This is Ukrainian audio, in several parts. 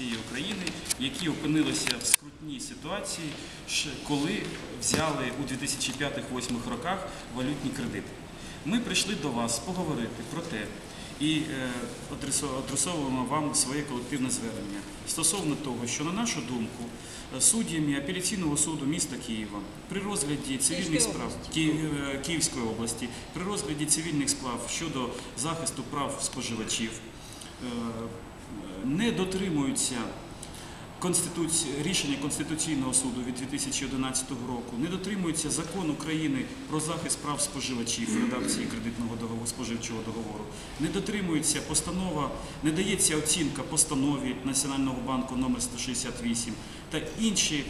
всієї України, які опинилися в скрутній ситуації, коли взяли у 2005-2008 роках валютні кредити. Ми прийшли до вас поговорити про те і е, адресовуємо вам своє колективне звернення стосовно того, що на нашу думку е, суддями апеляційного суду міста Києва при розгляді цивільних справ е, Київської області при розгляді цивільних справ щодо захисту прав споживачів не дотримуються рішення Конституційного суду від 2011 року, не дотримується закон України про захист прав споживачів в редакції кредитного договору споживчого договору, не дотримується постанова, не дається оцінка постанові Національного банку номер 168 та інші.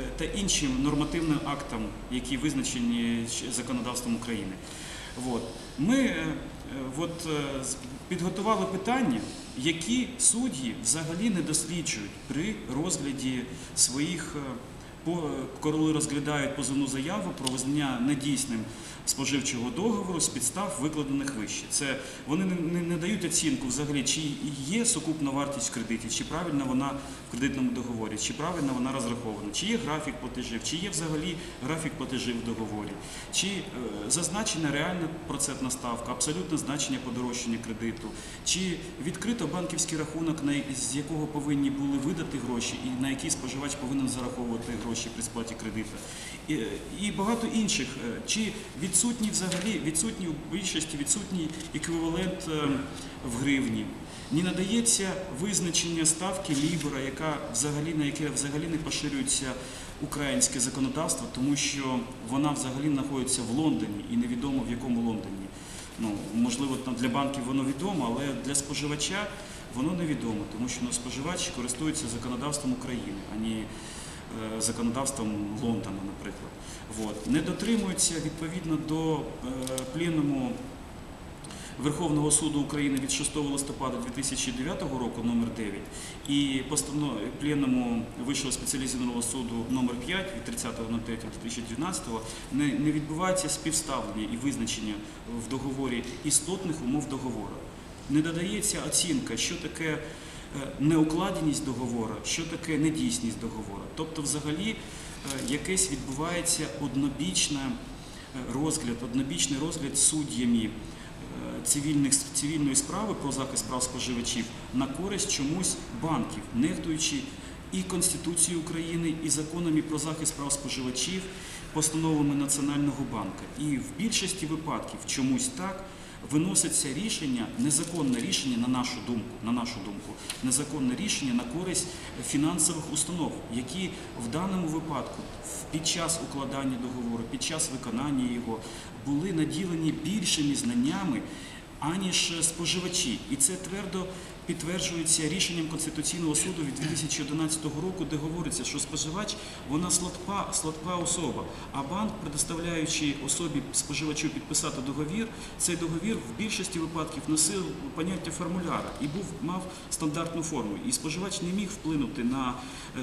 е, Та іншим нормативним актам, які визначені законодавством України. Ми е, е, підготували питання, які судді взагалі не досліджують при розгляді своїх, коли розглядають позовну заяву про визнання недійсним споживчого договору з підстав, викладених вище. Це вони не, не, не дають оцінку взагалі, чи є сукупна вартість в кредиті, чи правильно вона в кредитному договорі, чи правильно вона розрахована, чи є графік платежів, чи є взагалі графік платежів в договорі, чи е, зазначена реальна процентна ставка, абсолютне значення подорожчання кредиту, чи відкрито банківський рахунок, на з якого повинні були видати гроші, і на який споживач повинен зараховувати гроші при сплаті кредиту, і, і багато інших. Е, Чи відсутній взагалі відсутній у більшості відсутній еквівалент е, в гривні. Не надається визначення ставки Лібора, яка взагалі на яке взагалі не поширюється українське законодавство, тому що вона взагалі знаходиться в Лондоні і невідомо в якому Лондоні. Ну можливо, там для банків воно відомо, але для споживача воно невідомо, тому що ну, споживач користується законодавством України, а не законодавством Лондона, наприклад. От. Не дотримуються відповідно до е, пленуму Верховного суду України від 6 листопада 2009 року номер 9 і постанов пленуму Вищого спеціалізованого суду номер 5 від 30.03.2012 не, не відбувається співставлення і визначення в договорі істотних умов договору. Не додається оцінка, що таке е, неукладеність договору, що таке недійсність договору. Тобто, взагалі, е, якесь відбувається однобічне е, розгляд, однобічний розгляд суддями е, цивільних, цивільної справи про захист прав споживачів на користь чомусь банків, нехтуючи і Конституцією України, і законами про захист прав споживачів, постановами Національного банку. І в більшості випадків чомусь так виноситься рішення, незаконне рішення, на нашу думку, на нашу думку, незаконне рішення на користь фінансових установ, які в даному випадку під час укладання договору, під час виконання його були наділені більшими знаннями, аніж споживачі. І це твердо підтверджується рішенням Конституційного суду від 2011 року, де говориться, що споживач вона слабка, слабка особа, а банк, предоставляючи особі споживачу підписати договір, цей договір в більшості випадків носив поняття формуляра і був мав стандартну форму. І споживач не міг вплинути на е,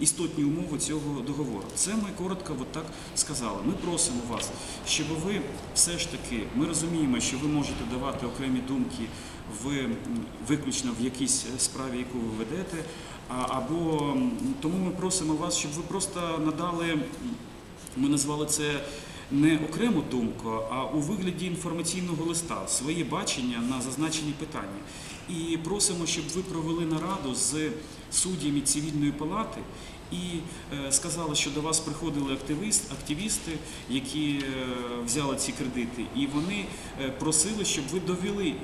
істотні умови цього договору. Це ми коротко от так сказали. Ми просимо вас, щоб ви все ж таки ми розуміємо, що ви можете давати окремі думки в м, виключно в якійсь справі, яку ви ведете. Або тому ми просимо вас, щоб ви просто надали, ми назвали це не окрему думку, а у вигляді інформаційного листа, своє бачення на зазначені питання. І просимо, щоб ви провели нараду з суддями цивільної палати і е, сказали, що до вас приходили активіст, активісти, які е, взяли ці кредити, і вони е, просили, щоб ви довели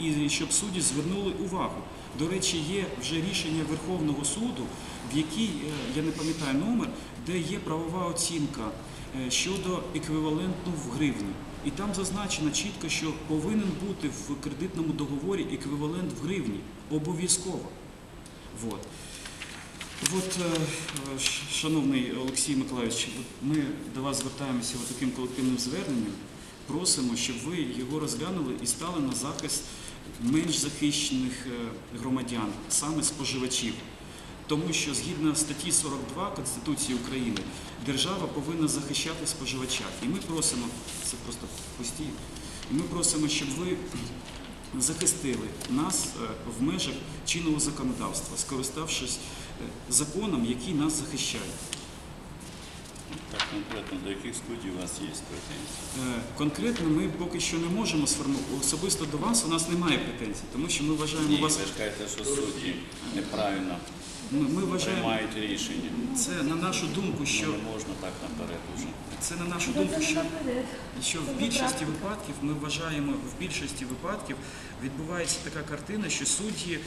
і щоб судді звернули увагу. До речі, є вже рішення Верховного суду, в якій я не пам'ятаю номер, де є правова оцінка щодо еквіваленту в гривні. І там зазначено чітко, що повинен бути в кредитному договорі еквівалент в гривні. Обов'язково. Вот. От, е, шановний Олексій Миколаївич, ми до вас звертаємося таким колективним зверненням. Просимо, щоб ви його розглянули і стали на захист менш захищених е, громадян, саме споживачів. Тому що згідно статті 42 Конституції України держава повинна захищати споживача. І ми просимо, це просто постійно, і ми просимо, щоб ви захистили нас е, в межах чинного законодавства, скориставшись е, законом, який нас захищає. Так конкретно до яких студій у вас є претензії? Е, Конкретно ми поки що не можемо сформувати. Особисто до вас у нас немає претензій, тому що ми вважаємо Ні, вас. ви ж кажете, що судді неправильно Ми, ми вважаємо приймають рішення. це на нашу думку, що Ну, не можна так наперед уже. це на нашу думку, що, що в більшості випадків ми вважаємо, в більшості випадків відбувається така картина, що судді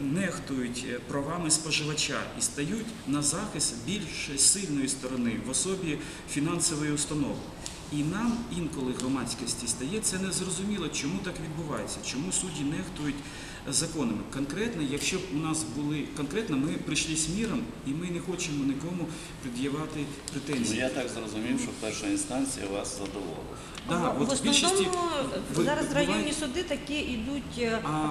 нехтують е, правами споживача і стають на захист більш сильної сторони в особі фінансової установи. І нам інколи громадськості стає це незрозуміло, чому так відбувається, чому судді нехтують законами. Конкретно, якщо б у нас були конкретно, ми прийшли з міром і ми не хочемо нікому пред'явати Ну, претензії. я так зрозумів, що перша інстанція вас задоволила. Да, в от більшості основному зараз районні суди такі йдуть е, а,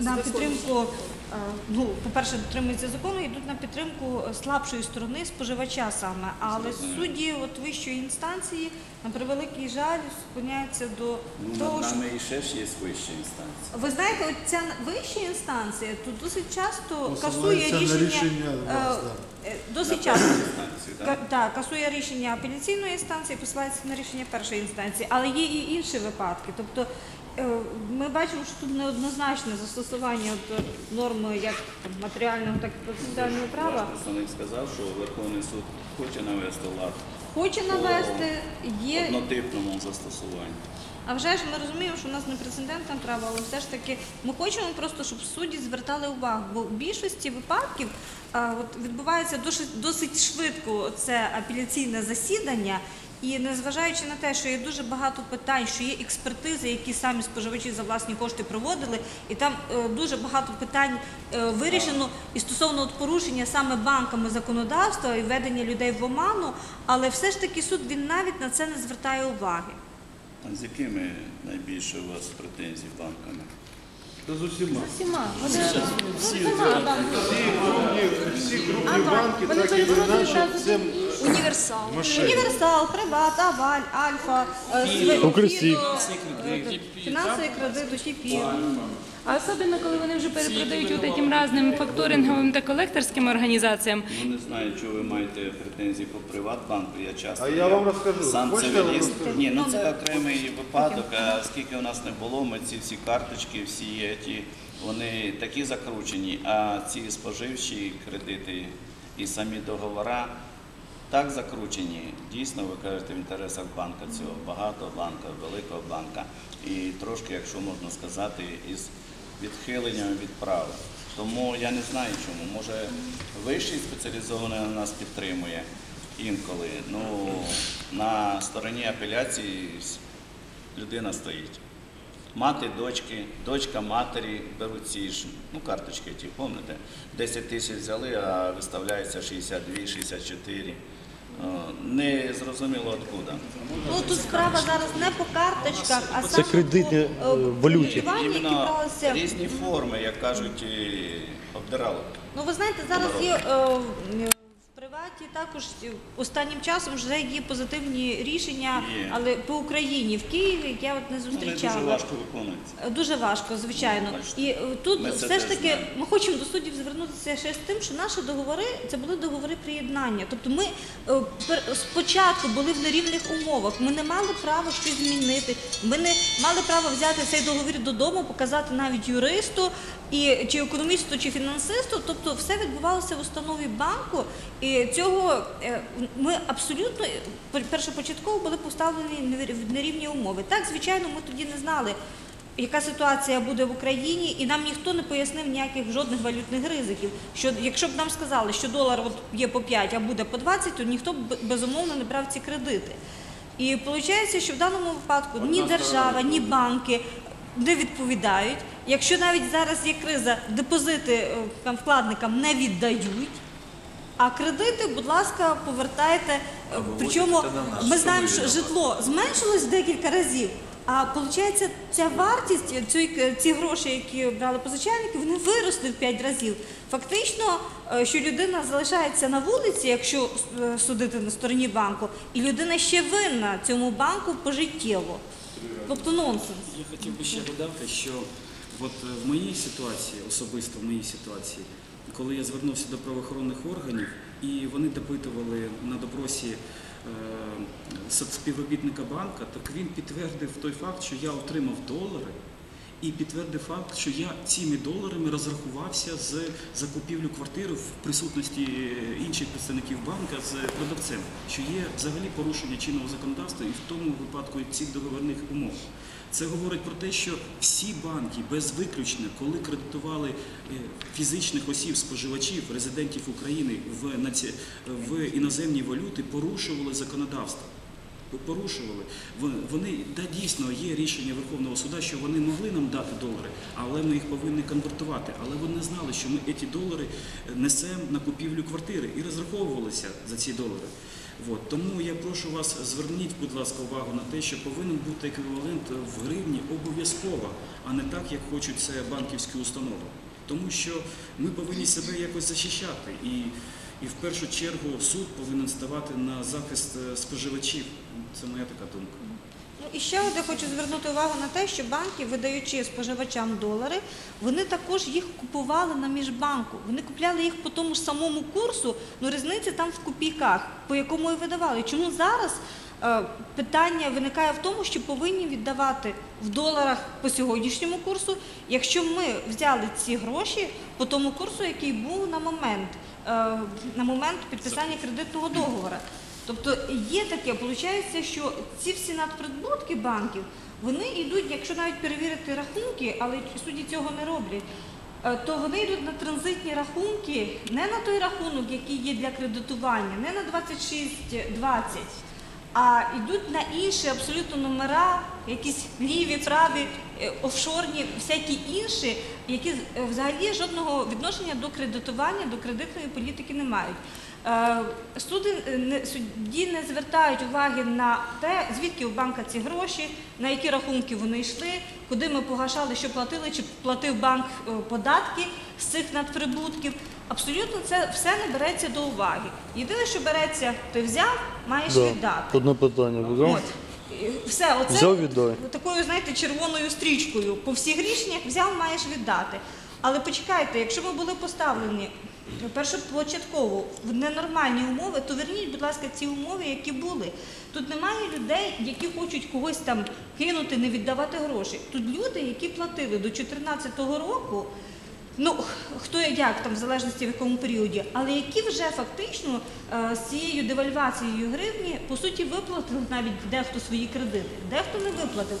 на підтримку. Е, Ну, по-перше, дотримуються закону, йдуть на підтримку слабшої сторони споживача саме. Але судді от вищої інстанції, на превеликий жаль, спиняються до Ну, того, що нами і ще ж є вища інстанція. ви знаєте, от ця вища інстанція тут досить часто касує Посилається на рішення, рішення е, вас, е, досить часто. Ка-? Так, касує рішення апеляційної інстанції, посилається на рішення першої інстанції, але є і інші випадки. Тобто е, ми бачимо, що тут неоднозначне застосування от, е, норми як матеріального, так і процесуального права. представник сказав, що Верховний суд хоче навести лад Хоче навести, є однотипному застосуванні. А вже ж ми розуміємо, що у нас не прецедентне право, але все ж таки ми хочемо просто, щоб судді звертали увагу, бо в більшості випадків а, от, відбувається досить, досить швидко це апеляційне засідання. І незважаючи на те, що є дуже багато питань, що є експертизи, які самі споживачі за власні кошти проводили, і там е, дуже багато питань е, вирішено і стосовно от порушення саме банками законодавства і введення людей в оману, але все ж таки суд він навіть на це не звертає уваги. А з якими найбільше у вас претензій банками? Та з усіма. Всіма. Вони Всі, всі крупні банки, Вони так і переходять наші, одразу це Універсал. Універсал, Приват, Аваль, Альфа, е, е, фінансовий кредит, Усіпір. А особливо, коли вони вже перепродають от этим разним факторинговим та колекторським організаціям. Ну не знаю, чого ви маєте претензії по Приватбанку. Я часто А я вам розкажу. сам Хочете, я вам цивіліст. розкажу? Ні, ну це окремий випадок. А скільки у нас не було, ми ці всі карточки, всі ті, вони такі закручені, а ці споживчі кредити і самі договори так закручені. Дійсно, ви кажете, в інтересах банка цього багатого банка, великого банка. І трошки, якщо можна сказати, із відхиленням від права. Тому я не знаю чому. Може, вищий спеціалізований на нас підтримує інколи. Ну, на стороні апеляції людина стоїть. Мати дочки, дочка матері беруть ці ж, ну карточки ті, пам'ятаєте? 10 тисяч взяли, а виставляється 62, 64. Е, Не зрозуміло откуда. Ну тут справа зараз не по карточках, а Це саме кредитні, по е, е, валюті. які Іменно бралися. різні форми, як кажуть, і обдирало. Ну ви знаєте, зараз є е, в також останнім часом вже є позитивні рішення, Є. але по Україні в Києві я от не Вони зустрічала. дуже важко виконуються. Е, Дуже важко, звичайно. Бачите, І е, тут ми все ж таки знаємо. ми хочемо до суддів звернутися ще з тим, що наші договори це були договори приєднання. Тобто ми е, спочатку були в нерівних умовах. Ми не мали права щось змінити. Ми не мали права взяти цей договір додому, показати навіть юристу і чи економісту, чи фінансисту. Тобто, все відбувалося в установі банку, і цього е, ми абсолютно першопочатково були поставлені в нерівні умови. Так, звичайно, ми тоді не знали яка ситуація буде в Україні, і нам ніхто не пояснив ніяких жодних валютних ризиків. Що якщо б нам сказали, що долар от є по 5, а буде по 20, то ніхто б безумовно не брав ці кредити. І виходить, що в даному випадку ні держава, ні банки не відповідають. Якщо навіть зараз є криза, депозити е, там вкладникам не віддають. А кредити, будь ласка, повертайте. Е, Причому ми знаємо, що житло зменшилось декілька разів. А виходить, ця вартість е, цієї- ці гроші, які брали позичальники, вони виросли в 5 разів. Фактично, що людина залишається на вулиці, якщо судити на стороні банку, і людина ще винна цьому банку пожиттєво. Тобто нонсенс. Я хотів би ще додати, що от е, в моїй ситуації, особисто в моїй ситуації, коли я звернувся до правоохоронних органів, і вони допитували на допросі е, співробітника банка, так він підтвердив той факт, що я отримав долари. І підтвердив факт, що я цими доларами розрахувався з закупівлю квартири в присутності е, інших представників банка з продавцем, що є взагалі порушення чинного законодавства і в тому випадку цих договірних умов. Це говорить про те, що всі банки без виключення, коли кредитували е, фізичних осіб, споживачів, резидентів України в, іноземній валюти, порушували законодавство порушували. Вони да дійсно є рішення Верховного суда, що вони могли нам дати долари, але ми їх повинні конвертувати. Але вони знали, що ми ці долари несемо на купівлю квартири і розраховувалися за ці долари. От. Тому я прошу вас, зверніть, будь ласка, увагу на те, що повинен бути еквівалент в гривні обов'язково, а не так, як хочуть це банківські установи. Тому що ми повинні себе якось захищати. І, і в першу чергу суд повинен ставати на захист е, споживачів. Це моя така думка. Ну і ще одне хочу звернути увагу на те, що банки, видаючи споживачам долари, вони також їх купували на міжбанку. Вони купляли їх по тому ж самому курсу, ну різниця там в копійках, по якому і видавали. Чому зараз е, питання виникає в тому, що повинні віддавати в доларах по сьогоднішньому курсу, якщо ми взяли ці гроші по тому курсу, який був на момент, на момент підписання кредитного договору. Тобто є таке, виходить, що ці всі надприбутки банків, вони йдуть, якщо навіть перевірити рахунки, але судді цього не роблять, е, то вони йдуть на транзитні рахунки, не на той рахунок, який є для кредитування, не на 2620, а йдуть на інші абсолютно номера, якісь ліві, праві, е, офшорні, всякі інші, які е, взагалі жодного відношення до кредитування, до кредитної політики не мають. Е, судді не звертають уваги на те, звідки у банка ці гроші, на які рахунки вони йшли, куди ми погашали, що платили, чи платив банк податки з цих надприбутків. Абсолютно це все не береться до уваги. Єдине, що береться, ти взяв, маєш віддати. Одне питання. От. І Все, оце Взяв, віддай. такою, знаєте, червоною стрічкою по всіх рішеннях взяв, маєш віддати. Але почекайте, якщо ми були поставлені першопочатково в ненормальні умови, то верніть, будь ласка, ці умови, які були. Тут немає людей, які хочуть когось там кинути, не віддавати гроші. Тут люди, які платили до 2014 року. Ну, хто як там, в залежності в якому періоді, але які вже фактично е, з цією девальвацією гривні, по суті, виплатили навіть дехто свої кредити, дехто не виплатив.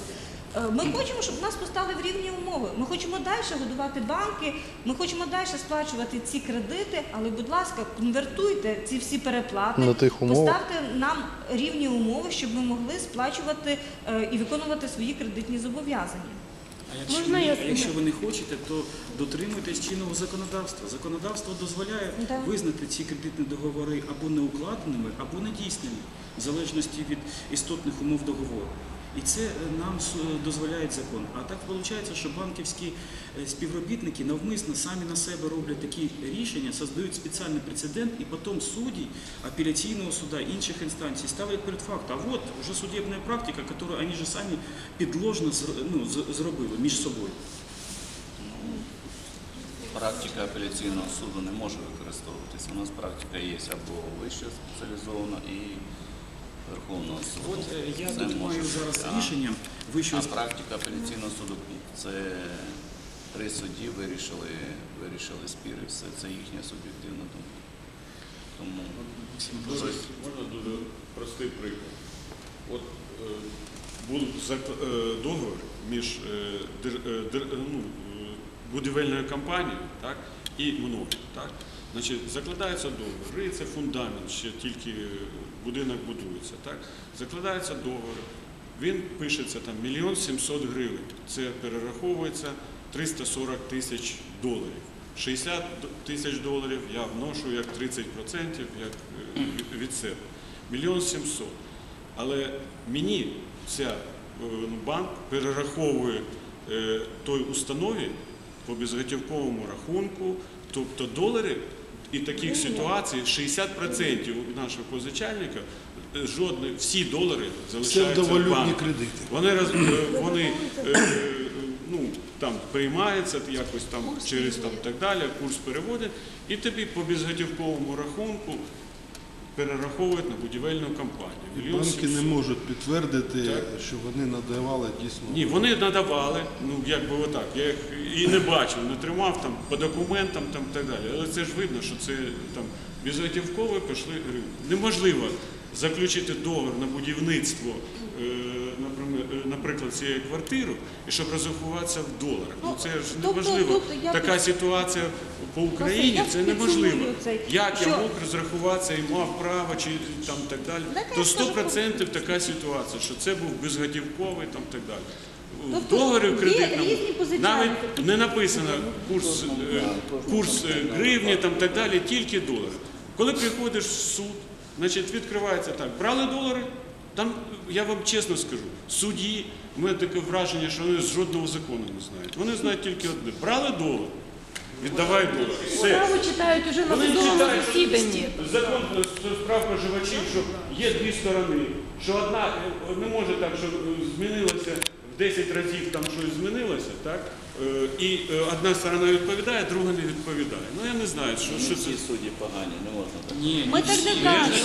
Е, Ми хочемо, щоб нас поставили в рівні умови. Ми хочемо далі годувати банки, ми хочемо далі сплачувати ці кредити, але, будь ласка, конвертуйте ці всі переплати, На тих поставте нам рівні умови, щоб ми могли сплачувати е, і виконувати свої кредитні зобов'язання. А якщо, Можна ви, я а якщо ви не хочете, то дотримуйтесь чинного законодавства. Законодавство дозволяє Да. визнати ці кредитні договори або неукладеними, або недійсними, в залежності від істотних умов договору. І це е, нам су- дозволяє закон. А так виходить, що банківські е, співробітники навмисно самі на себе роблять такі рішення, создають спеціальний прецедент, і потім судді апеляційного суда, інших інстанцій ставлять перед фактом. А от вже судебна практика, яку вони ж самі підложно ну, зробили між собою. Практика апеляційного суду не може використовуватися. У нас практика є або вища спеціалізована і Верховного суду. От е, я тут маю зараз рішення вищого А практика апеляційного суду це три судді вирішили, вирішили спір і все. Це їхня суб'єктивна думка. Тому Дуже, можна дуже простий приклад. От е, був е, договір між е, дер- е, е, ну, будівельною компанією так, і мною. Так? Значить, закладається договір, риється фундамент, ще тільки будинок будується. Так? Закладається договір, він пишеться там мільйон сімсот гривень. Це перераховується 340 тисяч доларів. 60 тисяч доларів я вношу як 30%, як е, від- себе. Мільйон сімсот. Але мені ця е, ну, банк перераховує е, той установі по безготівковому рахунку, тобто долари І таких ситуацій 60% у нашого позичальника е, всі долари залишаються в банку. кредити. Вони, роз- вони ну, там приймаються якось там через там, так далі, курс переводять, і тобі по безготівковому рахунку перераховують на будівельну компанію. Мільйон Банки не сімсот. можуть підтвердити, Так. що вони надавали дійсно. Ні, вони надавали, ну якби отак. Я їх і не бачив, не тримав там по документам там так далі. Але це ж видно, що це там безготівково пішли гривні. Неможливо заключити договір на будівництво, е, наприклад, е, наприклад, і щоб розрахуватися в доларах. Ну це ж тобто неможливо. Така ситуація по Україні це неможливо. Як я мог розрахуватися і мав право, чи там так далі. То 100% така ситуація, що це був безготівковий там так далі. В Тобто договорі кредитному навіть не написано курс, е, курс е, гривні там так далі, тільки долари. Коли приходиш в суд, значить відкривається так, брали долари, там, я вам чесно скажу, судді, у мене таке враження, що вони з жодного закону не знають. Вони знають тільки одне. Брали долар, віддавай долар. Все. Справу читають уже на Вони судовому читають засіданні. закон з справ проживачів, що є дві сторони, що одна е, не може так, що е, змінилося в 10 разів там щось змінилося, так? Е, І е, одна сторона відповідає, друга не відповідає. Ну я не знаю, що, що це. судді погані, не можна так. Ні, Ми ні, так не кажемо.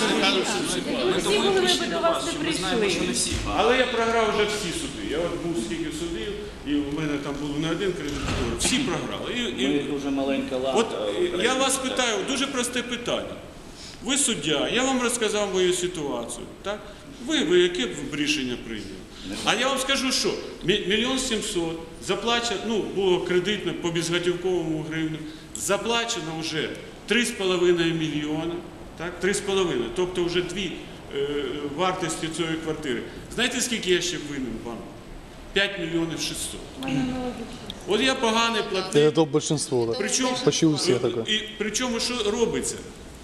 Ми всі були, ми до вас не що ми знаємо, прийшли. що не всі. Але я програв вже всі суди. Я от був скільки судів, і у мене там було не один кредит, всі програли. І, Ми і, дуже маленька лавка. От в е, я вас питаю, дуже просте питання. Ви суддя, я вам розказав мою ситуацію. Так? Ви, ви яке б рішення прийняли? А я вам скажу, що мільйон сімсот заплачено, ну, було кредитно по безготівковому гривню, заплачено вже 3,5 мільйона. Так? 3,5, тобто вже дві е, вартості цієї квартири. Знаєте, скільки я ще винен банку? 5 мільйонів 600. От я поганий платник. Это большинство, да. Причому, Почти у таке. І причому що робиться?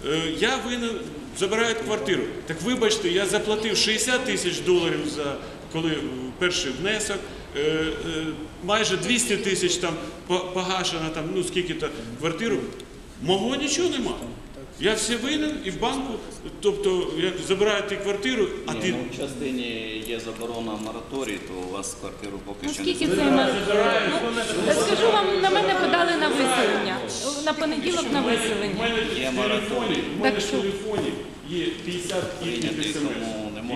Е, Я винен, забирають квартиру. Так вибачте, я заплатив 60 тисяч доларів за коли е, перший внесок, е, е, майже 200 тисяч там погашено там, ну скільки то квартиру. Мого нічого нема. Я все винен і в банку, тобто як забирають ти квартиру, а Ні, ти ну, в частині є заборона мораторій, то у вас квартиру поки що не Наскільки це мер- Ну, скажу вам, на мене подали на виселення. На понеділок на виселення. Є мораторій. в мене в телефоні є 50 їхніх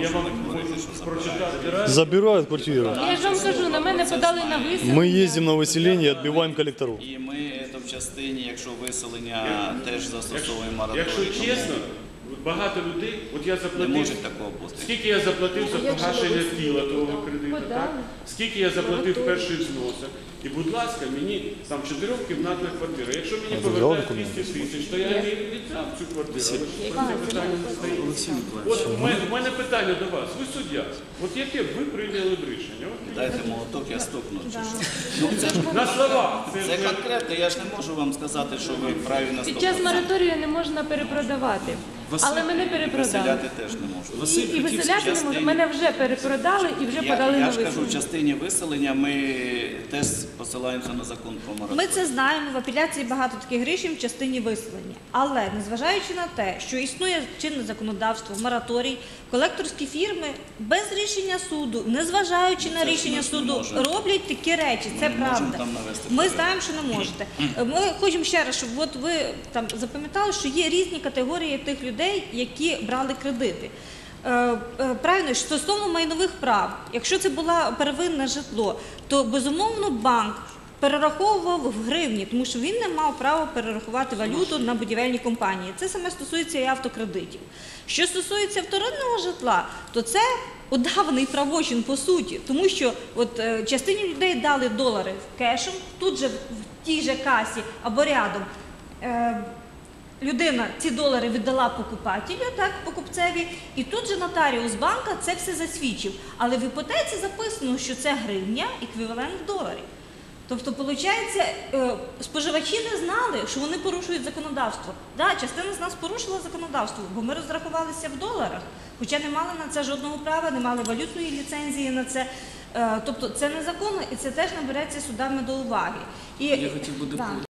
Я вам можу прочитати. Забирают квартиру. Я ж вам кажу, на мене подали на виселення. Ми ездим на виселення і відбиваємо коллекторов. І ми це в частині, якщо виселення, теж застосовуємо мораторій. Якщо чесно, багато людей, от я не заплатив. можуть такого бути. Скільки я заплатив за погашення тіла того кредиту, так? Скільки я заплатив перший взносок? І, будь ласка, мені там чотирьохкімнатна квартира. Якщо мені повертають 200 тисяч, то я не віддам цю квартиру. Але про це питання не стоїть. От у мене, у мене питання до вас. Ви суддя. От яке ви прийняли б рішення? От Дайте молоток, я стукну. чи що? Ну, це, ж- на словах. Це, це конкретно, я ж не можу вам сказати, що ви праві на 100%. Під час мораторію не можна перепродавати. Але мене перепродали. Виселяти теж не можу. І, Василь і Петрівський виселяти не можна. Мене вже перепродали і вже подали на я ж кажу, в виселення. частині виселення ми теж посилаємося на закон про мораторій. Ми це знаємо. В апеляції багато таких рішень в частині виселення. Але незважаючи на те, що існує чинне законодавство, мораторій, колекторські фірми без рішення суду, незважаючи на Це ж рішення не суду, роблять такі речі. Це не можемо правда. там навести Ми порядок. знаємо, що не можете. Ми хочемо ще раз, щоб от ви там запам'ятали, що є різні категорії тих людей, які брали кредити. Е, е, Правильно, стосовно майнових прав, якщо це було первинне житло, то безумовно банк перераховував в гривні, тому що він не мав права перерахувати валюту на будівельні компанії. Це саме стосується і автокредитів. Що стосується вторинного житла, то це удаваний правочин по суті, тому що от е, частині людей дали долари кешем, тут же в тій же касі або рядом. Е, людина ці долари віддала покупателю, так, покупцеві, і тут же нотаріус банка це все засвідчив. Але в іпотеці записано, що це гривня еквівалент доларів. Тобто, виходить, споживачі не знали, що вони порушують законодавство. Да, частина з нас порушила законодавство, бо ми розрахувалися в доларах, хоча не мали на це жодного права, не мали валютної ліцензії на це. Е, Тобто це незаконно і це теж набереться судами до уваги. І, Я хотів би доповнити.